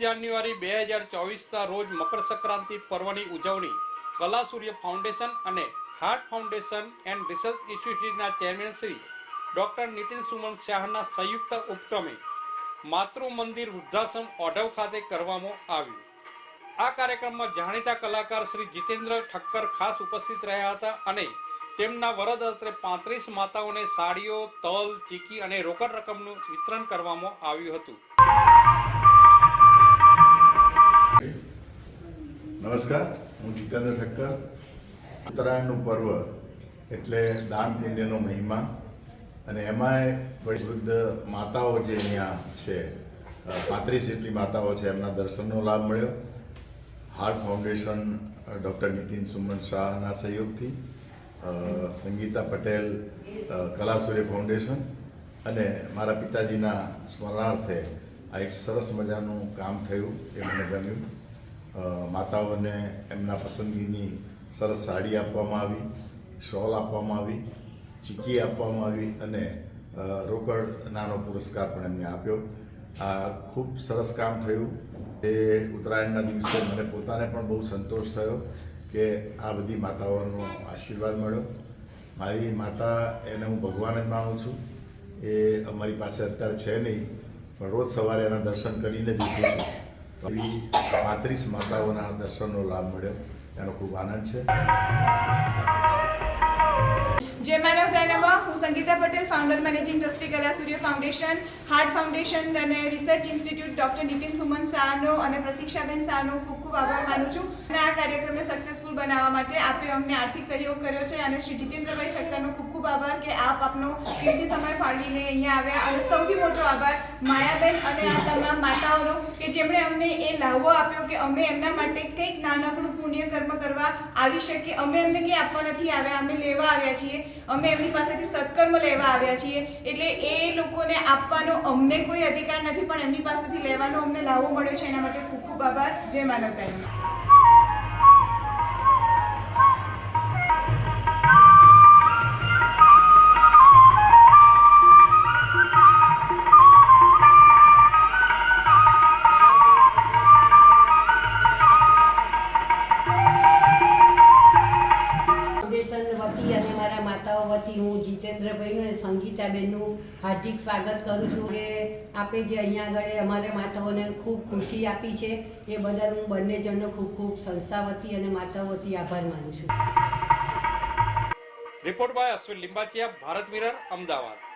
જાન્યુઆરી બે હજાર ચોવીસના રોજ મકર સંક્રાંતિ પર્વની ઉજવણી કલા સૂર્ય ફાઉન્ડેશન અને હાર્ટ ફાઉન્ડેશન એન્ડ રિસર્ચ ઇન્સ્ટિટ્યૂટના ચેરમેન શ્રી ડોક્ટર નીતિન સુમન શાહના સંયુક્ત ઉપક્રમે માતૃ મંદિર વૃદ્ધાશ્રમ ઓઢવ ખાતે કરવામાં આવ્યું. આ કાર્યક્રમમાં જાણીતા કલાકાર શ્રી જીતેન્દ્ર ઠક્કર ખાસ ઉપસ્થિત રહ્યા હતા અને તેમના વરદ હસ્તે પાંત્રીસ માતાઓને સાડીઓ, તલ, ચીકી અને રોકડ રકમનું વિતરણ કરવામાં આવ્યું હતું. નમસ્કાર, હું જીતેન્દ્ર ઠક્કર. ઉત્તરાયણનું પર્વ એટલે દાન પુણ્યનો મહિમા. અને એમાંય વૃદ્ધ માતાઓ જે અહીંયા છે પાંત્રીસ જેટલી માતાઓ છે, એમના દર્શનનો લાભ મળ્યો. Heart foundation doctor Nitin Suman શાહના સહયોગથી સંગીતા પટેલ કલા સૂર્ય ફાઉન્ડેશન અને મારા પિતાજીના સ્મરણાર્થે આ એક સરસ મજાનું કામ થયું, એ મને ગમ્યું. માતાઓને એમના પસંદગીની સરસ સાડી આપવામાં આવી, શોલ આપવામાં આવી ચીકી આપવામાં આવી અને રોકડ નાનો પુરસ્કાર પણ એમને આપ્યો. આ ખૂબ સરસ કામ થયું. એ ઉત્તરાયણના દિવસે મને પોતાને પણ બહુ સંતોષ થયો કે આ બધી માતાઓનો આશીર્વાદ મળ્યો. મારી માતા એને હું ભગવાન જ માનું છું. એ અમારી પાસે અત્યારે છે નહીં, પણ રોજ સવારે એના દર્શન કરીને જ ઉઠું છું. પાંત્રીસ માતાઓના દર્શનનો લાભ મળ્યો. એનો ખૂબ આનંદ છે. જે મેન ઓફ ગાયનામાં હું Sangeeta Patel founder managing trustee Kala Surya foundation heart foundation અને research institute doctor Nitin Suman શાહનો અને પ્રતીક્ષાબેન શાહનો ખૂબ ખૂબ આભાર માનું છું. કાર્યક્રમને સક્સેસફુલ બનાવવા માટે આપે અમને આર્થિક સહયોગ કર્યો છે અને શ્રી જીતેન્દ્રભાઈ ઠક્કરનો ખૂબ ખૂબ આભાર કે આપ આપનો કિંમતી સમય ફાળવીને અહીંયા આવ્યા અને સૌથી મોટો આભાર માયાબેન અને આ તમામ માતાઓનો કે જેમણે અમને એ લાહવો આપ્યો કે અમે એમના માટે કંઈક નાનકડું પુણ્ય કર્મ કરવા આવી શકીએ. અમે એમને કંઈ આપવા નથી આવ્યા. અમે લેવા આવ્યા છીએ. અમે એમની પાસેથી સત્કર્મ લેવા આવ્યા છીએ. એટલે એ લોકોને આપવાનો અમને કોઈ અધિકાર નથી, પણ એમની પાસેથી લેવાનો અમને લાવો મળ્યો છે. એના માટે ખૂબ ખૂબ આભાર. જય માનવતાનો વતી અને મારા માતાઓ વતી હું જીતેન્દ્રભાઈનું અને સંગીતાબેનનું હાર્દિક સ્વાગત કરું છું. કે આપે જે અહીંયા આગળ અમારે માતાઓને ખૂબ ખુશી આપી છે. એ બદલ હું બંને જણનો ખૂબ ખૂબ સંસ્થા વતી અને માતાઓ વતી આભાર માનું છું. Report by Ashwin Limbachiya, Bharat mirror, Ahmedabad.